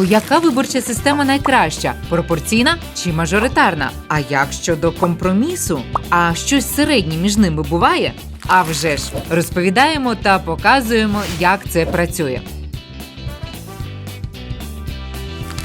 То яка виборча система найкраща? Пропорційна чи мажоритарна? А як щодо компромісу? А щось середнє між ними буває? А вже ж розповідаємо та показуємо, як це працює.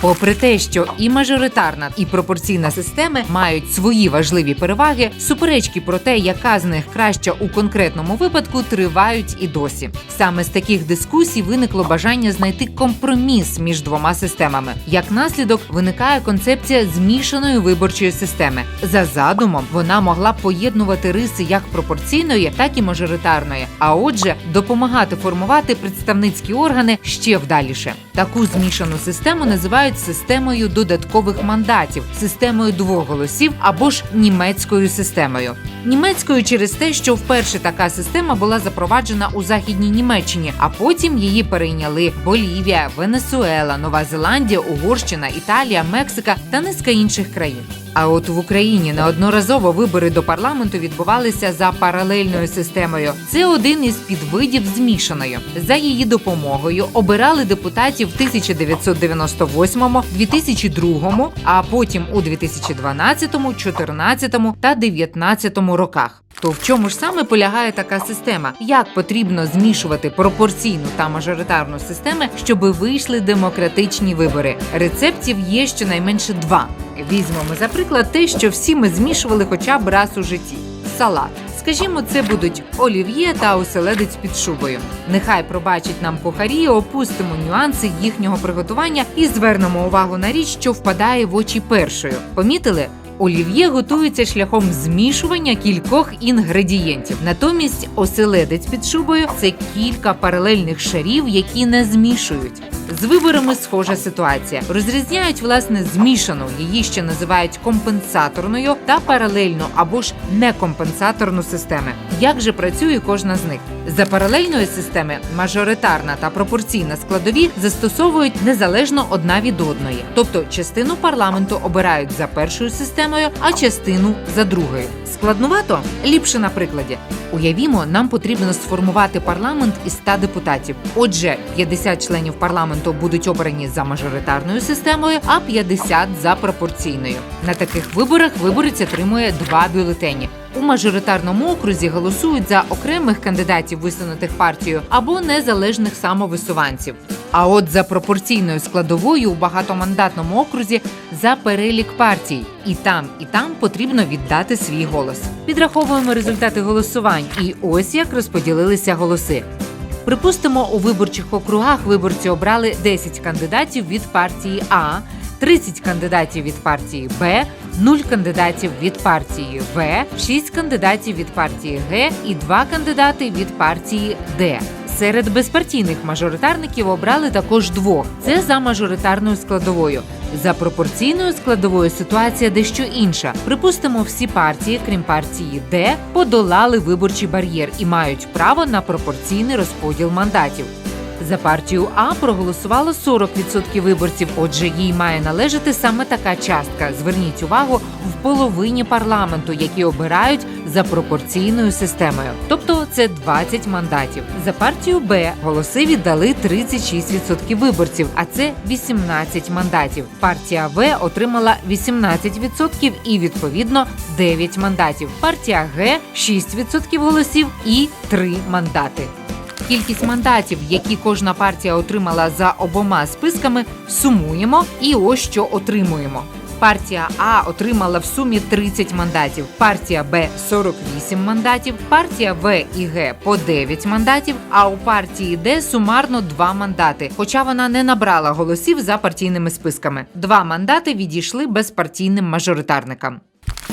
Попри те, що і мажоритарна, і пропорційна системи мають свої важливі переваги, суперечки про те, яка з них краща у конкретному випадку, тривають і досі. Саме з таких дискусій виникло бажання знайти компроміс між двома системами. Як наслідок виникає концепція змішаної виборчої системи. За задумом вона могла б поєднувати риси як пропорційної, так і мажоритарної, а отже, допомагати формувати представницькі органи ще вдаліше. Таку змішану систему називають Системою додаткових мандатів, системою двох голосів або ж німецькою системою. Німецькою через те, що вперше така система була запроваджена у західній Німеччині, а потім її перейняли Болівія, Венесуела, Нова Зеландія, Угорщина, Італія, Мексика та низка інших країн. А от в Україні неодноразово вибори до парламенту відбувалися за паралельною системою. Це один із підвидів змішаної. За її допомогою обирали депутатів 1998 2008, 2002, а потім у 2012, 2014 та 2019 роках. То в чому ж саме полягає така система? Як потрібно змішувати пропорційну та мажоритарну системи, щоб вийшли демократичні вибори? Рецептів є щонайменше два. Візьмемо за приклад те, що всі ми змішували хоча б раз у житті: салат. Скажімо, це будуть олів'є та оселедець під шубою. Нехай пробачать нам кухарі, опустимо нюанси їхнього приготування і звернемо увагу на річ, що впадає в очі першою. Помітили? Олів'є готується шляхом змішування кількох інгредієнтів. Натомість оселедець під шубою це кілька паралельних шарів, які не змішують. З виборами схожа ситуація. Розрізняють власне змішану, її ще називають компенсаторною та паралельну або ж некомпенсаторну системи. Як же працює кожна з них? За паралельної системи мажоритарна та пропорційна складові застосовують незалежно одна від одної, тобто частину парламенту обирають за першою системою, а частину за другою. Складнувато ліпше на прикладі. Уявімо, нам потрібно сформувати парламент із 100 депутатів. Отже, 50 членів парламенту будуть обрані за мажоритарною системою, а 50 за пропорційною. На таких виборах виборець отримує два бюлетені. У мажоритарному окрузі голосують за окремих кандидатів, висунутих партією, або незалежних самовисуванців. А от за пропорційною складовою у багатомандатному окрузі за перелік партій. І там, і там потрібно віддати свій голос. Підраховуємо результати голосувань, і ось як розподілилися голоси. Припустимо, у виборчих округах виборці обрали 10 кандидатів від партії А, 30 кандидатів від партії Б, 0 кандидатів від партії В, 6 кандидатів від партії Г і 2 кандидати від партії Д. Серед безпартійних мажоритарників обрали також двох. Це за мажоритарною складовою. За пропорційною складовою ситуація дещо інша. Припустимо, всі партії, крім партії Д, подолали виборчий бар'єр і мають право на пропорційний розподіл мандатів. За партію А проголосувало 40% виборців. Отже, їй має належати саме така частка. Зверніть увагу половині парламенту, які обирають за пропорційною системою. Тобто це 20 мандатів. За партію Б голоси віддали 36% виборців, а це 18 мандатів. Партія В отримала 18% і відповідно 9 мандатів. Партія Г 6% голосів і 3 мандати. Кількість мандатів, які кожна партія отримала за обома списками, сумуємо і ось що отримуємо. Партія А отримала в сумі 30 мандатів, партія Б 48 мандатів, партія В і Г по 9 мандатів, а у партії Д сумарно 2 мандати, хоча вона не набрала голосів за партійними списками. Два мандати відійшли безпартійним мажоритарникам.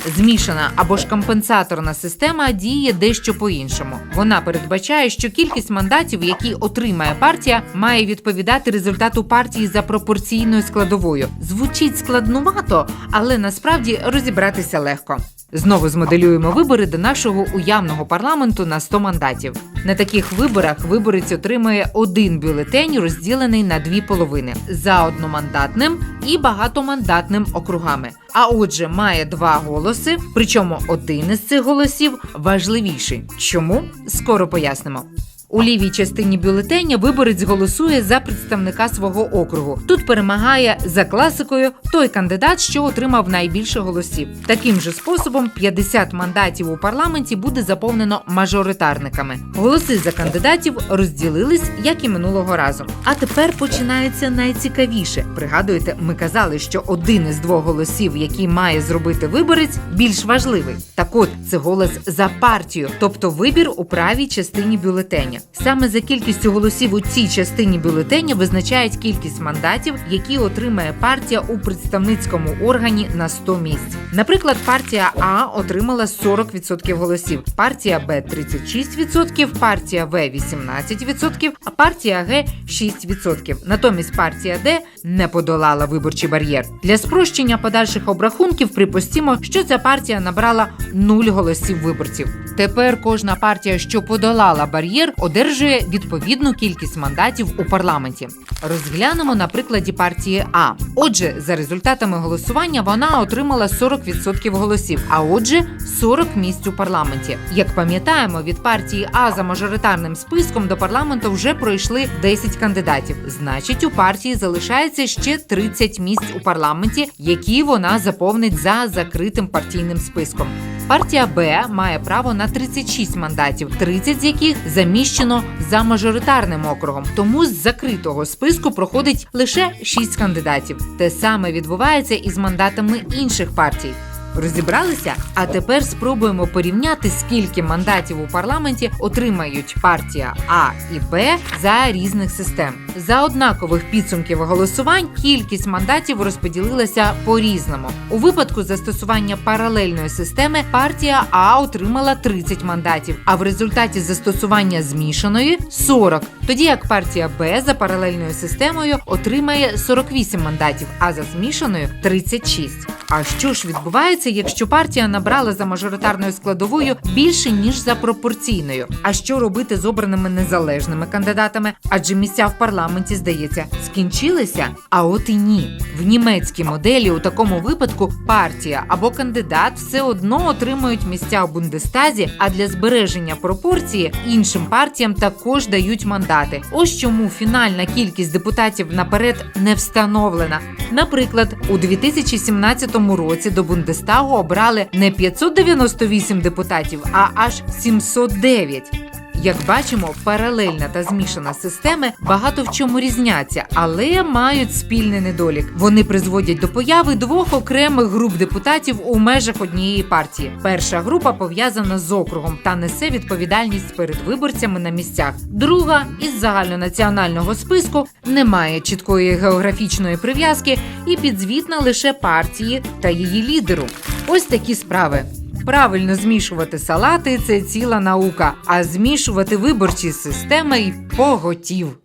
Змішана або ж компенсаторна система діє дещо по-іншому. Вона передбачає, що кількість мандатів, які отримає партія, має відповідати результату партії за пропорційною складовою. Звучить складнувато, але насправді розібратися легко. Знову змоделюємо вибори до нашого уявного парламенту на 100 мандатів. На таких виборах виборець отримує один бюлетень, розділений на дві половини за одномандатним і багатомандатним округами. А отже, має два голоси, причому один із цих голосів важливіший. Чому? Скоро пояснимо. У лівій частині бюлетеня виборець голосує за представника свого округу. Тут перемагає за класикою той кандидат, що отримав найбільше голосів. Таким же способом 50 мандатів у парламенті буде заповнено мажоритарниками. Голоси за кандидатів розділились, як і минулого разу. А тепер починається найцікавіше. Пригадуєте, ми казали, що один із двох голосів, який має зробити виборець, більш важливий. Так от це голос за партію, тобто вибір у правій частині бюлетеня. Саме за кількістю голосів у цій частині бюлетеня визначають кількість мандатів, які отримає партія у представницькому органі на 100 місць. Наприклад, партія А отримала 40% голосів, партія Б 36%, партія В 18%, а партія Г 6%. Натомість партія Д не подолала виборчий бар'єр. Для спрощення подальших обрахунків припустімо, що ця партія набрала 0 голосів виборців. Тепер кожна партія, що подолала бар'єр, одержує відповідну кількість мандатів у парламенті. Розглянемо на прикладі партії А. Отже, за результатами голосування вона отримала 40% голосів, а отже, 40 місць у парламенті. Як пам'ятаємо, від партії А за мажоритарним списком до парламенту вже пройшли 10 кандидатів. Значить, у партії залишається ще 30 місць у парламенті, які вона заповнить за закритим партійним списком. Партія Б має право на 36 мандатів, 30 з яких заміщено за мажоритарним округом. Тому з закритого списку проходить лише 6 кандидатів. Те саме відбувається і з мандатами інших партій. Розібралися? А тепер спробуємо порівняти, скільки мандатів у парламенті отримають партія А і Б за різних систем. За однакових підсумків голосувань кількість мандатів розподілилася по-різному. У випадку застосування паралельної системи партія А отримала 30 мандатів, а в результаті застосування змішаної 40. Тоді як партія Б за паралельною системою отримає 48 мандатів, а за змішаною 36. А що ж відбувається, якщо партія набрала за мажоритарною складовою більше ніж за пропорційною? А що робити з обраними незалежними кандидатами? Адже місця в парламенті, здається, скінчилися? А от і ні. В німецькій моделі у такому випадку партія або кандидат все одно отримують місця у Бундестазі, а для збереження пропорції іншим партіям також дають мандати. Ось чому фінальна кількість депутатів наперед не встановлена. Наприклад, у 2017 році до Бундестагу обрали не 598 депутатів, а аж 709. Як бачимо, паралельна та змішана системи багато в чому різняться, але мають спільний недолік. Вони призводять до появи двох окремих груп депутатів у межах однієї партії. Перша група пов'язана з округом та несе відповідальність перед виборцями на місцях. Друга із загальнонаціонального списку не має чіткої географічної прив'язки і підзвітна лише партії та її лідеру. Ось такі справи. Правильно змішувати салати це ціла наука, а змішувати виборчі системи й поготів.